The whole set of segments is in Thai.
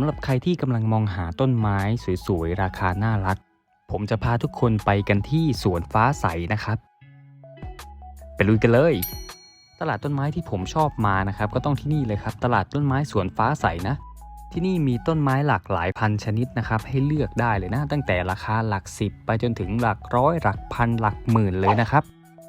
ำหรับใครที่กำลังมองหาต้นไม้สวยๆ ราคาน่ารัก ผมจะพาทุกคนไปกันที่สวนฟ้าใสนะครับ ไปลุยกันเลย ตลาดต้นไม้ที่ผมชอบมานะครับ ก็ต้องที่นี่เลยครับ ตลาดต้นไม้สวนฟ้าใสนะ ที่นี่มีต้นไม้หลากหลายพันชนิดนะครับ ให้เลือกได้เลยนะ ตั้งแต่ราคาหลักสิบไปจนถึงหลักร้อยหลักพันหลักหมื่นเลยนะครับ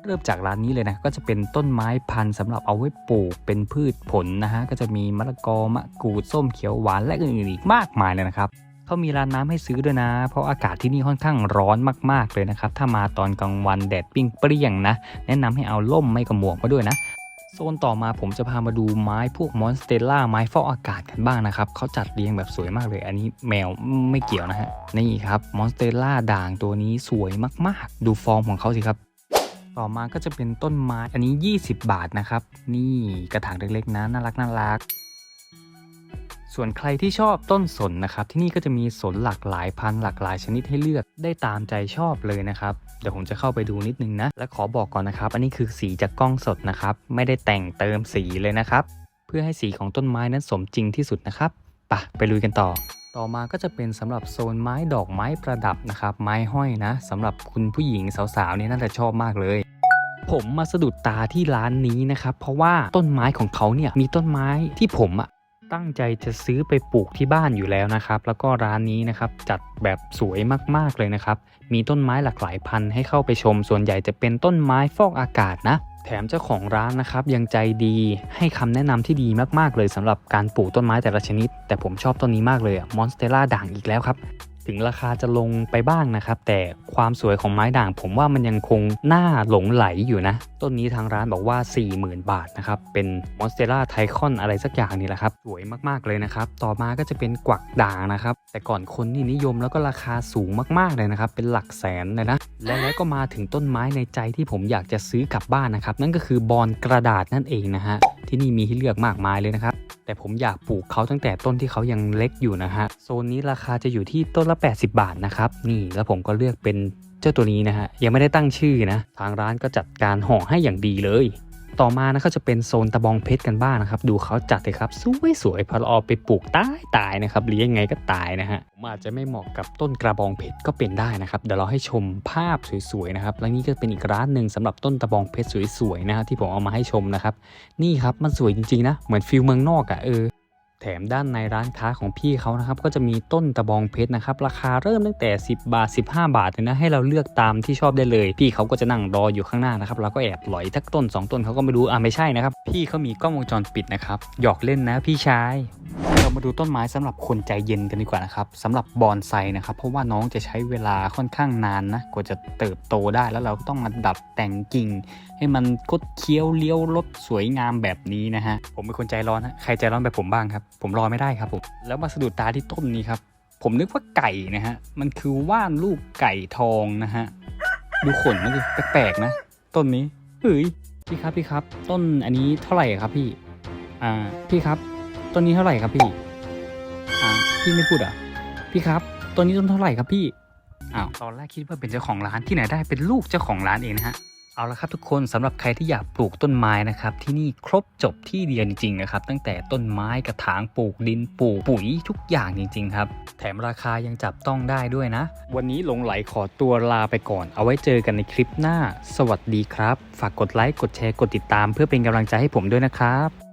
เริ่มจากร้านนี้เลยนะ ก็จะเป็นต้นไม้พันธุ์สำหรับเอาไว้ปลูกเป็นพืชผลนะฮะ ก็จะมีมะละกอมะกรูดส้มเขียวหวานและอื่นๆอีกมากมายเลยนะครับเขามีร้านน้ำให้ซื้อด้วยนะ เพราะอากาศที่นี่ค่อนข้างร้อนมาก ๆ เลยนะครับ ถ้ามาตอนกลางวันแดดปิ้งเปรี้ยงนะ แนะนำให้เอาล่มไม่กระหมวกมาด้วยนะ โซนต่อมาผมจะพามาดูไม้พวกมอนสเตล่าไม้ฟอกอากาศกันบ้างนะครับ เขาจัดเรียงแบบสวยมากเลย อันนี้แมวไม่เกี่ยวนะฮะ นี่ครับมอนสเตล่าด่างตัวนี้สวยมาก ๆ ดูฟอร์มของเขาสิครับ ต่อมาก็จะเป็นต้นไม้อันนี้ 20 บาทนะครับ นี่กระถางเล็กๆนะน่ารักน่ารัก ส่วนใครที่ชอบต้นสนนะครับ ที่นี่ก็จะมีสนหลากหลายพันธุ์หลากหลายชนิดให้เลือกได้ตามใจชอบเลยนะครับ เดี๋ยวผมจะเข้าไปดูนิดนึงนะ และขอบอกก่อนนะครับ อันนี้คือสีจากกล้องสดนะครับ ไม่ได้แต่งเติมสีเลยนะครับ เพื่อให้สีของต้นไม้นั้นสมจริงที่สุดนะครับปะไปลุยกันต่อต่อมาก็จะเป็นสำหรับโซนไม้ดอกไม้ประดับนะครับ ไม้ห้อยนะสำหรับคุณผู้หญิงสาวๆเนี่ยน่าจะชอบมากเลย ผมมาสะดุดตาที่ร้านนี้นะครับ เพราะว่าต้นไม้ของเขาเนี่ยมีต้นไม้ที่ผมอะตั้งใจจะซื้อไปปลูกที่บ้านอยู่แล้วนะครับ แล้วก็ร้านนี้นะครับจัดแบบสวยมากๆเลยนะครับ มีต้นไม้หลากหลายพันธุ์ให้เข้าไปชม ส่วนใหญ่จะเป็นต้นไม้ฟอกอากาศนะ แถมเจ้าของร้านนะครับยังใจดีให้คำแนะนำที่ดีมากๆเลยสำหรับการปลูกต้นไม้แต่ละชนิด แต่ผมชอบต้นนี้มากเลยอะมอนสเตล่าด่างอีกแล้วครับ ถึงราคาจะลงไปบ้างนะครับ แต่ความสวยของไม้ด่าง ผมว่ามันยังคงน่าหลงไหลอยู่นะ ต้นนี้ทางร้านบอกว่า 40,000 บาทนะครับ เป็นมอนสเตล่าไทคอนอะไรสักอย่างนี่แหละครับ สวยมากๆเลยนะครับ ต่อมาก็จะเป็นกวักด่างนะครับ แต่ก่อนคนนี่นิยมแล้วก็ราคาสูงมากๆเลยนะครับ เป็นหลักแสนเลยนะ และแล้วก็มาถึงต้นไม้ในใจที่ผมอยากจะซื้อกลับบ้านนะครับ นั่นก็คือบอนกระดาษนั่นเองนะฮะ ที่นี่มีให้เลือกมากมายเลยนะครับ แต่ผมอยากปลูกเขาตั้งแต่ต้นที่เขายังเล็กอยู่นะฮะโซนนี้ราคาจะอยู่ที่ต้นละ 80 บาทนะครับนี่แล้วผมก็เลือกเป็นเจ้าตัวนี้นะฮะยังไม่ได้ตั้งชื่อนะ ทางร้านก็จัดการห่อให้อย่างดีเลย ต่อมานะเขาจะเป็นโซนตะบองเพชรกันบ้างนะครับ ดูเขาจัดเลยครับสวยๆพอเราเอาไปปลูกตายตายนะครับหรือยังไงก็ตายนะฮะผมอาจจะไม่เหมาะกับต้นกระบองเพชรก็เป็นได้นะครับเดี๋ยวเราให้ชมภาพสวยๆนะครับแล้วนี่ก็เป็นอีกร้านหนึ่งสำหรับต้นตะบองเพชรสวยๆนะฮะที่ผมเอามาให้ชมนะครับนี่ครับมันสวยจริงๆนะเหมือนฟิลเมืองนอกอะ่ะเออ แถมด้านในร้านค้าของพี่เขานะครับ ก็จะมีต้นตะบองเพชรนะครับ ราคาเริ่มตั้งแต่ 10 บาท 15 บาทเลยนะ ให้เราเลือกตามที่ชอบได้เลย พี่เขาก็จะนั่งรออยู่ข้างหน้านะครับ เราก็แอบหลอยทักต้น 2 ต้นเขาก็ไม่รู้อะไม่ใช่นะครับ พี่เขามีกล้องวงจรปิดนะครับ หยอกเล่นนะพี่ชาย เรามาดูต้นไม้สำหรับคนใจเย็นกันดีกว่านะครับสำหรับบอนไซนะครับ เพราะว่าน้องจะใช้เวลาค่อนข้างนานนะกว่าจะเติบโตได้แล้วเราก็ต้องมาดัดแต่งกิ่ง ให้มันคดเคี้ยวเลี้ยวรถสวยงามแบบนี้นะฮะผมเป็นคนใจร้อนฮะใครใจร้อนแบบผมบ้างครับ ผมรอไม่ได้ครับผมแล้วมาสะดุดตาที่ต้นนี้ครับผมนึกว่าไก่นะฮะมันคือว่านลูกไก่ทองนะฮะดูขนมันดิแปลกๆนะ ต้นนี้เฮ้ยพี่ครับพี่ครับ ต้นอันนี้เท่าไหร่ครับพี่อ่าพี่ครับ ต้นนี้เท่าไหร่ครับพี่อ่าพี่ไม่พูดเหรอะ พี่ครับต้นนี้ต้นเท่าไหร่ครับพี่อ้าวตอนแรกคิดว่าเป็นเจ้าของร้านที่ไหนได้เป็นลูกเจ้าของร้านเองนะฮะเอาละครับทุกคนสำหรับใครที่อยากปลูกต้นไม้นะครับที่นี่ครบจบที่เดียวจริงๆนะครับตั้งแต่ต้นไม้กระถางปลูกดินปลูกปุ๋ยทุกอย่างจริงๆครับ แถมราคายังจับต้องได้ด้วยนะ วันนี้หลงไหลขอตัวลาไปก่อน เอาไว้เจอกันในคลิปหน้า สวัสดีครับ ฝากกดไลค์กดแชร์กดติดตาม เพื่อเป็นกำลังใจให้ผมด้วยนะครับ